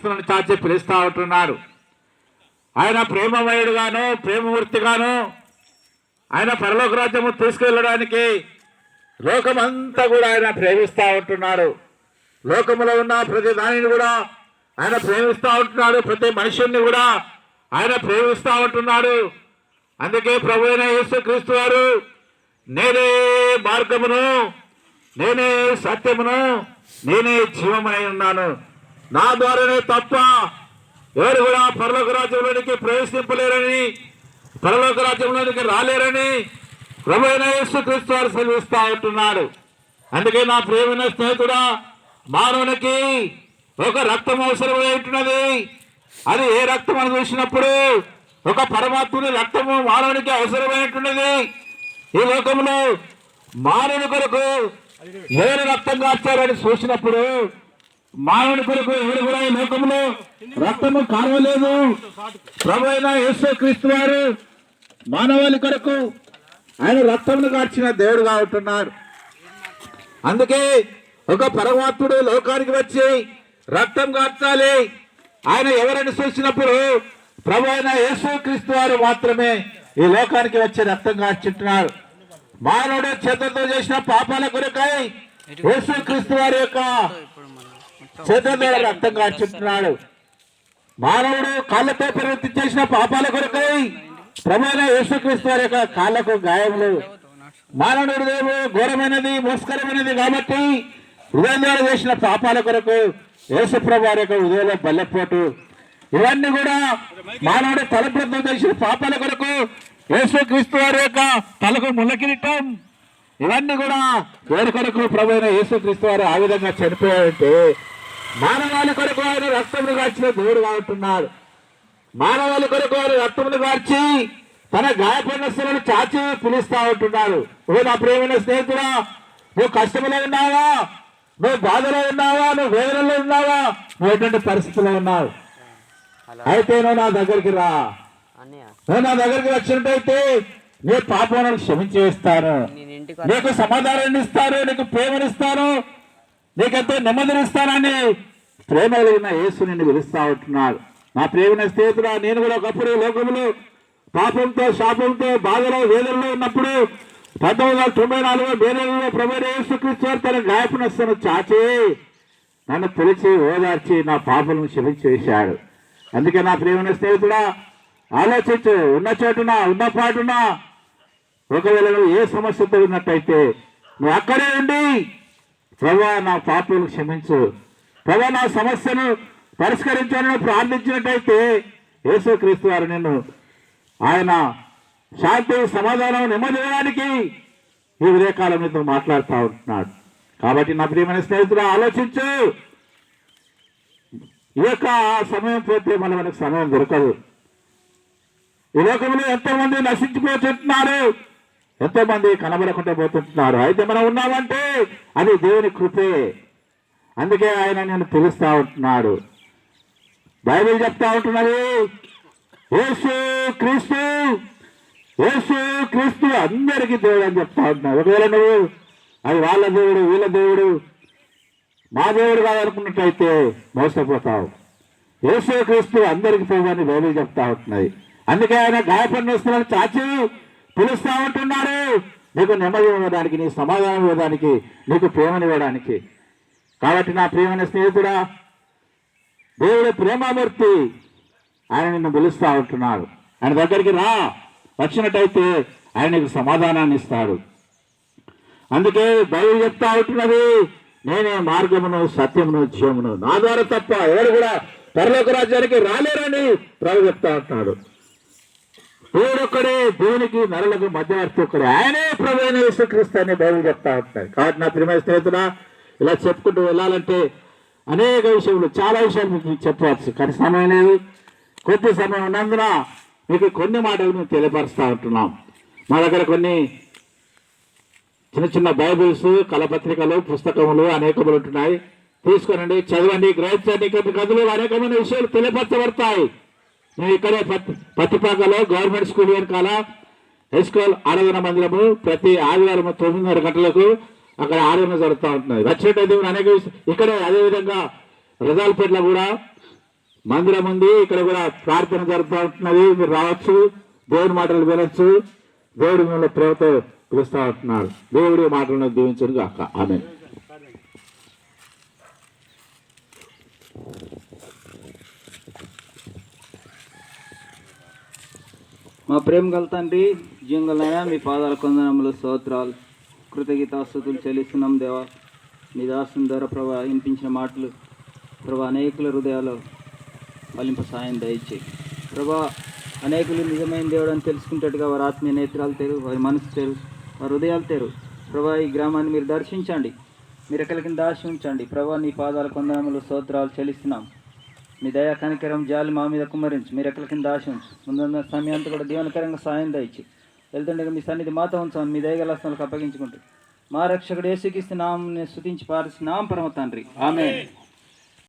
లక్ష్మణుని చాచి పిలుస్తా ఉంటున్నారు ఆయన ప్రేమమయుడుగాను ప్రేమమూర్తిగాను ఆయన పరలోక రాజ్యము తీసుకెళ్ళడానికి లోకమంతా కూడా ఆయన ప్రేమిస్తూ ఉంటున్నాడు. లోకములో ఉన్న ప్రతి దానిని కూడా ఆయన ప్రేమిస్తూ ఉంటున్నాడు. ప్రతి మనుషుల్ని కూడా ఆయన ప్రేమిస్తూ ఉంటున్నాడు. అందుకే ప్రభు అయిన యేసుక్రీస్తు వారు నేనే మార్గమును నేనే సత్యమును నేనే జీవమై ఉన్నాను. నా ద్వారానే తప్ప ఎవరు కూడా పరలోక రాజ్యంలోనికి ప్రవేశింపలేరని పరలోక రాజ్యంలోనికి రాలేరని ప్రభు అయిన యేసుక్రీస్తు వారు సెలవిస్తూ ఉంటున్నాడు అందుకే నా ప్రేమైన స్నేహితుడా మానవునికి ఒక రక్తం అవసరమై ఉంటున్నది. అది ఏ రక్తం అని చూసినప్పుడు ఒక పరమాత్ముని రక్తము మానవునికి అవసరమైనటువంటిది ఈ లోకంలో మానవుని కొరకు ఎవరు రక్తం కాచారని చూసినప్పుడు మానవుని కొరకు ఎవరు కూడా ఈ లోకంలో రక్తము కారవలేదు. ప్రభు అయిన యేసు క్రీస్తు వారు మానవాళి కొరకు ఆయన రక్తమును కార్చిన దేవుడు ఉంటున్నారు. అందుకే ఒక పరమాత్ముడు లోకానికి వచ్చి రక్తం కార్చాలి ఆయన ఎవరని చూసినప్పుడు ప్రభు అయిన యేసు క్రీస్తు వారు మాత్రమే ఈ లోకానికి వచ్చి రక్తం కాచుంటున్నారు. మానవుడు చేతులతో చేసిన పాపాల కొరకై యేసు క్రీస్తు వారి యొక్క చేతుల రక్తం కాచుతున్నాడు మానవుడు కాళ్ళతో ప్రవృత్తి చేసిన పాపాల కొరకై ప్రమాణ యేసుక్రీస్తు వారి యొక్క కాళ్ళకు గాయములు. మానవుడు హృదయము ఘోరమైనది మోస్కరమైనది కాబట్టి హృదయం చేసిన పాపాల కొరకు యేసుప్రభు వారి యొక్క హృదయంలో బల్లెపోటు. ఇవన్నీ కూడా మానవుడు తలపులతో చేసిన పాపాల కొరకు యేసుక్రీస్తు వారి యొక్క తలకు ముళ్ళకిరీటం ఇవన్నీ కూడా వేరు కొరకు ప్రభు అయిన యేసుక్రీస్తు వారు ఆ విధంగా చనిపోయాడంటే మానవాళి కొరకు ఆయన రక్తమును కాచిన దేవుడు ఉంటున్నాడు మానవాళి కొరకు ఆయన రక్తమును కార్చి తన గాయపడిన స్థలను చాచి పిలుస్తా ఉంటున్నాడు. ఓ నా ప్రేమైన స్నేహితుడా నువ్వు కష్టంలో ఉన్నావా? నువ్వు బాధలో ఉన్నావా? నువ్వు వేదనలో ఉన్నావా? నువ్వు ఎటువంటి పరిస్థితిలో ఉన్నావు? అయితే నువ్వు నా దగ్గరికి రా. నువ్వు నా దగ్గరికి వచ్చినట్టయితే నీ పాపములను క్షమించేస్తాను. నీకు సమాధానాన్ని ఇస్తాను నీకు ప్రేమనిస్తాను నీకెంతో నెమ్మదినిస్తానని ప్రేమ కలిగిన యేసు నిన్ను పిలుస్తా ఉంటున్నాడు. నా ప్రేమైన స్నేహితుడా నేను కూడా ఒకప్పుడు లోకములో పాపంతో శాపంతో బాధలో వేదనలో ఉన్నప్పుడు పంతొమ్మిది వందల తొంభై నాలుగు మే నెలలో తన గాయపనస్తను చాచి నన్ను పిలిచి ఓదార్చి నా పాపలను క్షమించి వేశాడు అందుకే నా ప్రియమైన స్నేహితుడా ఆలోచించు. ఉన్న చోటున ఉన్న పాటున ఒకవేళ నువ్వు ఏ సమస్యతో ఉన్నట్టయితే నువ్వు అక్కడే ఉండి ప్రభా నా పాపలు క్షమించు. ప్రభా నా సమస్యను పరిష్కరించాలని ప్రార్థించినట్టయితే యేసుక్రీస్తు వారు నేను ఆయన శాంతి సమాధానం నెమ్మదివ్వడానికి ఈ ఉదయకాలం నీతో మాట్లాడుతూ ఉంటున్నాడు. కాబట్టి నా ప్రియమైన స్నేహితుడు ఆలోచించు. ఈ యొక్క సమయం పోతే మళ్ళీ మనకు సమయం దొరకదు. ఈ లోకంలో ఎంతో మంది ఎంతో మంది కనబడకుండా పోతుంటున్నారు. అయితే మనం ఉన్నామంటే అది దేవుని కృపే. అందుకే ఆయన నేను పిలుస్తూ ఉంటున్నాడు. బైబిల్ చెప్తా ఉంటున్నది యేసు క్రీస్తు యేసు క్రీస్తు అందరికీ దేవుడు అని చెప్తా ఉంటున్నాడు. ఒకవేళ నువ్వు అది వాళ్ళ దేవుడు వీళ్ళ దేవుడు మా దేవుడు కాదనుకున్నట్టయితే మోసపోతావు. యేసు క్రీస్తు అందరికీ పోవని బైబిల్ చెప్తా ఉంటున్నది. అందుకే ఆయన గాయపడిన వస్తువులను చాచి పిలుస్తూ ఉంటున్నాడు నీకు నెమ్మది ఇవ్వడానికి నీ సమాధానం ఇవ్వడానికి నీకు ప్రేమనివ్వడానికి కాబట్టి నా ప్రియమైన స్నేహితుడా దేవుడు ప్రేమామూర్తి ఆయన నిన్ను పిలుస్తూ ఉంటున్నాడు ఆయన దగ్గరికి రా. వచ్చినట్టయితే ఆయన నీకు సమాధానాన్ని ఇస్తాడు. అందుకే బయలు చెప్తా ఉంటున్నది నేనే మార్గమును సత్యమును జీవమును. నా ద్వారా తప్ప ఎవరు కూడా పరలోక రాజ్యానికి రాలేరని ప్రభు చెప్తా ఉంటున్నాడు దేవుడొక్కడే దేవునికి నరులకు మధ్యవర్తి ఒక్కడే. ఆయనే ప్రభు అయిన యేసుక్రీస్తు అని బైబిల్ చెప్తా ఉంటాడు కాబట్టి నా ప్రియమైన స్నేహితుడా ఇలా చెప్పుకుంటూ వెళ్ళాలంటే అనేక విషయాలు చాలా విషయాలు మీకు చెప్పవచ్చు కానీ సమయం లేదు. కొద్ది సమయం ఉన్నందున మీకు కొన్ని మాటలు మేము తెలియపరుస్తూ ఉంటున్నాం. మా దగ్గర కొన్ని చిన్న చిన్న బైబిల్స్ కలపత్రికలు పుస్తకములు అనేకములు ఉంటున్నాయి. తీసుకునండి చదవండి గ్రహించండి. కొన్ని కథలు అనేకమైన విషయాలు తెలియపరచబడతాయి. మేము ఇక్కడే పత్తి పత్తిపాకలో గవర్నమెంట్ స్కూల్ వెనకాల హై స్కూల్ ఆరాధన మందిరము ప్రతి ఆదివారం తొమ్మిదిన్నర గంటలకు అక్కడ ఆరాధన జరుగుతూ ఉంటున్నది. వచ్చినట్టయితే దేవుని అనేక ఇక్కడే అదేవిధంగా రజాలపేటలో కూడా మందిరం ఉంది. ఇక్కడ కూడా ప్రార్థన జరుగుతూ ఉంటున్నది. మీరు రావచ్చు. దేవుడి మాటలు వినొచ్చు. దేవుడి మిమ్మల్ని ప్రేమతో పిలుస్తూ ఉంటున్నాడు. దేవుడి మాటలను దీవించడు కాక ఆమె మా ప్రేమ గల తండ్రి జీవంగలైనా మీ పాదాల కొందనములు స్తోత్రాలు. కృతజ్ఞతాస్తుతులు చెల్లిస్తున్నాం దేవా. మీ దాసం ద్వారా ప్రభా వినిపించిన మాటలు ప్రభా అనేకుల హృదయాలు ఫలింప సాయం దయచేయి. ప్రభా అనేకులు నిజమైన దేవుడు అని తెలుసుకుంటట్టుగా వారి ఆత్మీయ నేత్రాలు తెరు వారి మనసు తెరు వారి హృదయాలు తెరు. ప్రభా ఈ గ్రామాన్ని మీరు దర్శించండి. మీరు ఎక్కడికి కింద దాచి ఉంచండి. ప్రభా నీ పాదాల కొందనములు స్తోత్రాలు చెల్లిస్తున్నాం. మీ దయా కనికరం జాలి మా మీద కుమ్మరించు. మీరు ఎక్కడి కింద ఆశ ఉంచు. ముందున్న సమయంతో కూడా దీవనకరంగా సాయం దయచి. వెళ్తుండగా మీ సన్నిధి మాతో ఉంచాం. మీ దయగల హస్తాలకు అప్పగించుకుంటూ. మా రక్షకుడు ఏసుకిస్తే నామని స్థుతించి పారిస్తున్నాం పరమ తండ్రి. ఆమె